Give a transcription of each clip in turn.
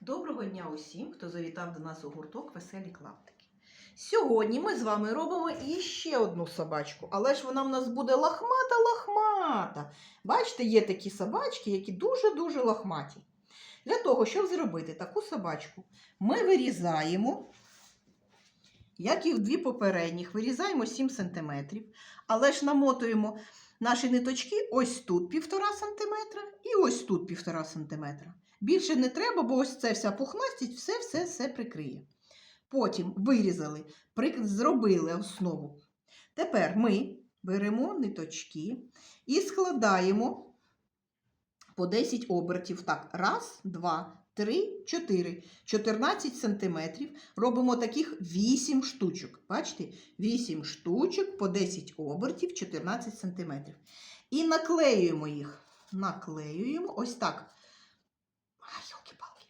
Доброго дня усім, хто завітав до нас у гурток Веселі клаптики. Сьогодні ми з вами робимо іще одну собачку, але ж вона в нас буде лахмата-лахмата. Бачите, є такі собачки, які дуже-дуже лахматі. Для того, щоб зробити таку собачку, ми вирізаємо, як і в дві попередніх, вирізаємо 7 см, але ж намотуємо наші ниточки ось тут 1,5 см і ось тут 1,5 см. Більше не треба, бо ось це вся пухнастість, все все все прикриє. Потім вирізали, зробили основу. Тепер ми беремо ниточки і складаємо по 10 обертів. Так, раз, два, три, чотири. 14 сантиметрів. Робимо таких 8 штучок. Бачите? 8 штучок по 10 обертів, 14 сантиметрів. І наклеюємо їх. Наклеюємо ось так.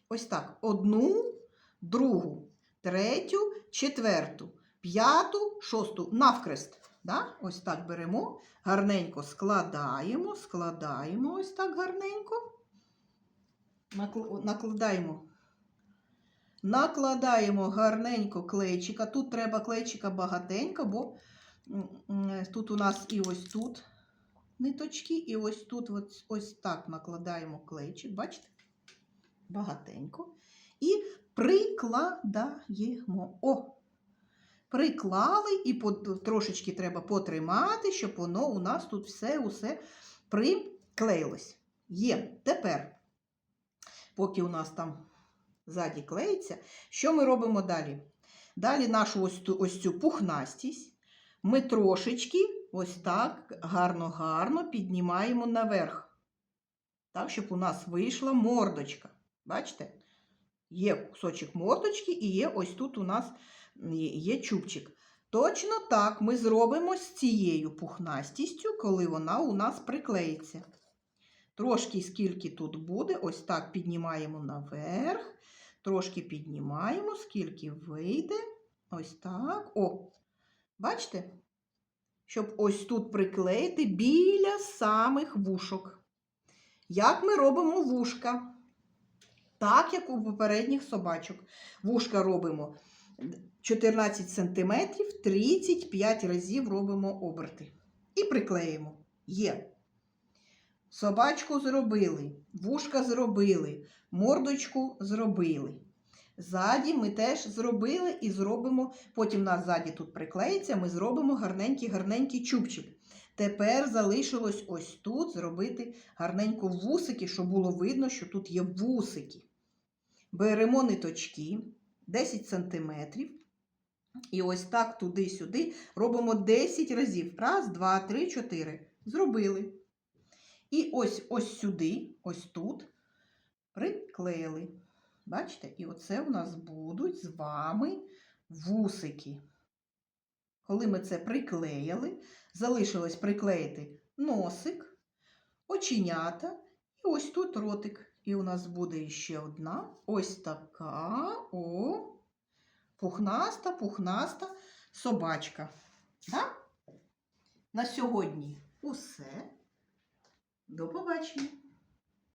Ось так. Одну, другу, третю, четверту, п'яту, шосту. Навкрест. Да? Ось так беремо, гарненько складаємо, складаємо ось так гарненько. Накл- Накладаємо. Накладаємо гарненько клейчика. Тут треба клейчика багатенько, бо тут у нас і ось тут ниточки, і ось тут ось, ось так накладаємо клейчик. Бачите? багатенько. І прикладаємо. О! Приклали і по- трошечки треба потримати, щоб воно у нас тут все усе приклеїлось. Є. Тепер, поки у нас там ззаді клеїться, що ми робимо далі? Далі нашу ось, ту- ось цю пухнастість ми трошечки ось так гарно-гарно піднімаємо наверх. Так, щоб у нас вийшла мордочка. Бачите? Є кусочок мордочки і є ось тут у нас є чубчик. Точно так ми зробимо з цією пухнастістю, коли вона у нас приклеїться. Трошки скільки тут буде, ось так піднімаємо наверх, трошки піднімаємо, скільки вийде. Ось так. О, бачите? Щоб ось тут приклеїти біля самих вушок. Як ми робимо вушка? Так, як у попередніх собачок. Вушка робимо 14 см, 35 разів робимо оберти. І приклеїмо. Є. Собачку зробили, вушка зробили, мордочку зробили. Ззаді ми теж зробили і зробимо, потім нас ззаді тут приклеїться, ми зробимо гарненький-гарненький чубчик. Тепер залишилось ось тут зробити гарненько вусики, щоб було видно, що тут є вусики. Беремо ниточки 10 см. І ось так туди-сюди робимо 10 разів. Раз, два, три, чотири. Зробили. І ось ось сюди, ось тут приклеїли. Бачите? І оце у нас будуть з вами вусики. Коли ми це приклеїли, залишилось приклеїти носик, оченята і ось тут ротик. І у нас буде ще одна ось така о, пухнаста, пухнаста собачка. Да? На сьогодні усе. До побачення!